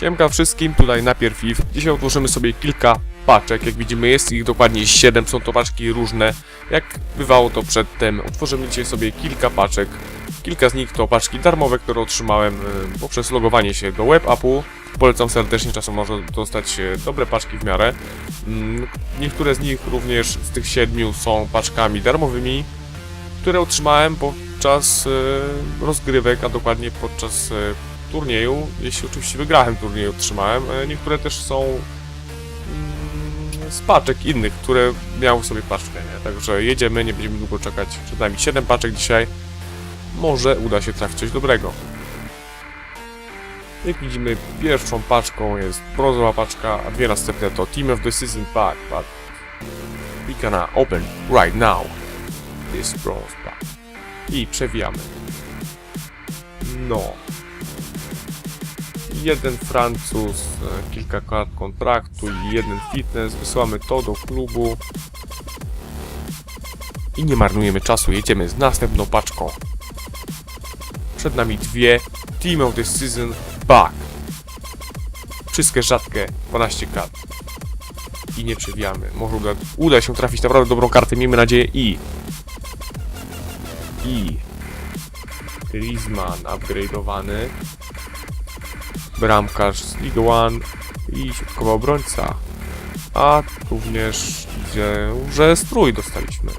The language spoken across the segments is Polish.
Siemka wszystkim, tutaj najpierw IF. Dzisiaj otworzymy sobie kilka paczek, jak widzimy jest ich dokładnie 7, są to paczki różne. Jak bywało to przedtem, otworzymy dzisiaj sobie kilka paczek. Kilka z nich to paczki darmowe, które otrzymałem y, poprzez logowanie się do WebAppu. Polecam serdecznie, czasem można dostać e, dobre paczki w miarę. Mm, Niektóre z nich również z tych siedmiu są paczkami darmowymi, które otrzymałem podczas e, rozgrywek, a dokładnie podczas e, turnieju. Jeśli oczywiście wygrałem turniej, otrzymałem. E, Niektóre też są mm, z paczek innych, które miały sobie paczkę, nie? Także jedziemy, nie będziemy długo czekać. Przed nami 7 paczek dzisiaj. Może uda się trafić coś dobrego. Jak widzimy, pierwszą paczką jest brązowa paczka, a dwie następne to Team of the Season Pack, but we gonna open right now this bronze pack. I przewijamy. No. Jeden Francuz, e, kilka kart kontraktu i jeden fitness. Wysyłamy to do klubu. I nie marnujemy czasu, jedziemy z następną paczką. Przed nami dwie Team of the Season Back. Wszystkie rzadkie 12 kart. I nie przewijamy. Może uda, uda się trafić naprawdę dobrą kartę, miejmy nadzieję. I. I. Griezmann upgrade'owany. Bramkarz z League One. I środkowy obrońca. A również idzie, że strój dostaliśmy.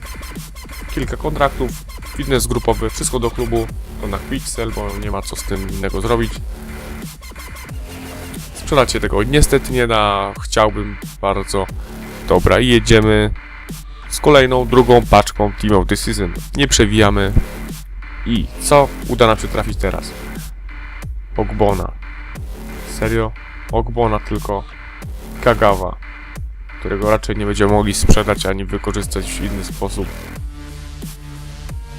Kilka kontraktów, fitness grupowy, wszystko do klubu, to na Pixel, bo nie ma co z tym innego zrobić. Sprzedać się tego niestety nie da, chciałbym bardzo. Dobra, i jedziemy z kolejną, drugą paczką Team of the Season. Nie przewijamy. I co uda nam się trafić teraz? Ogbona. Serio? Ogbona tylko. Kagawa. Którego raczej nie będziemy mogli sprzedać ani wykorzystać w inny sposób.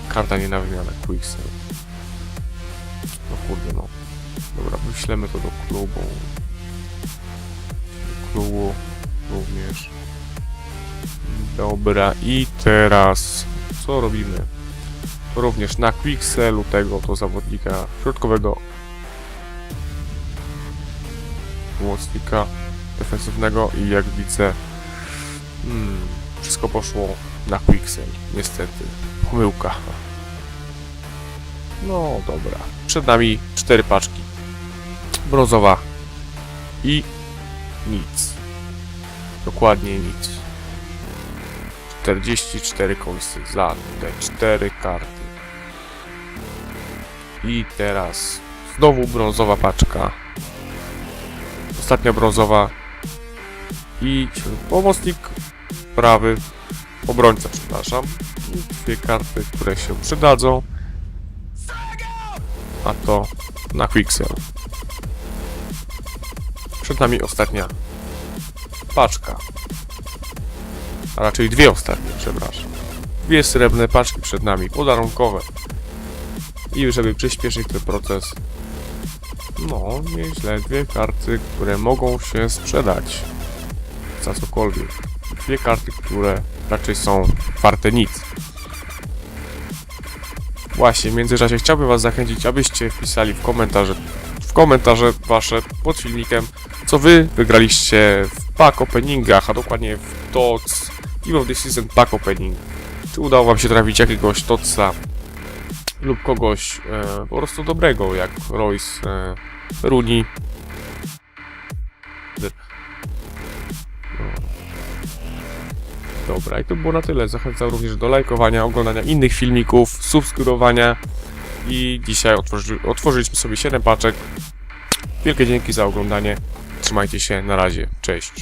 Karta nie na wymianę, Quicksell. No kurde no. Dobra, wyślemy to do klubu. Do klubu również. Dobra, i teraz co robimy? Również na Quicksellu tego to zawodnika środkowego pomocnika defensywnego i jak widzę hmm, wszystko poszło na Quicksell, niestety. Pomyłka. No dobra. Przed nami cztery paczki. Brązowa i nic. Dokładnie nic. 44 końsy za te cztery karty. I teraz znowu brązowa paczka. Ostatnia brązowa. I pomocnik prawy. Obrońca, przepraszam. Dwie karty, które się przydadzą. A to na Quicksell. Przed nami ostatnia paczka. A raczej dwie ostatnie, przepraszam. Dwie srebrne paczki przed nami, podarunkowe. I żeby przyspieszyć ten proces, no, nieźle, dwie karty, które mogą się sprzedać. Za cokolwiek. Dwie karty, które raczej są warte nic. Właśnie, w międzyczasie chciałbym was zachęcić, abyście wpisali w komentarze, w komentarze wasze pod filmikiem, co wy wygraliście w pack openingach, a dokładnie w TOTS Team of the Pack Opening. Czy udało wam się trafić jakiegoś TOTSa lub kogoś e, po prostu dobrego, jak Royce, e, Rooney. No. Dobra, i to było na tyle. Zachęcam również do lajkowania, oglądania innych filmików, subskrybowania. I dzisiaj otworzy, otworzyliśmy sobie 7 paczek. Wielkie dzięki za oglądanie. Trzymajcie się, na razie. Cześć.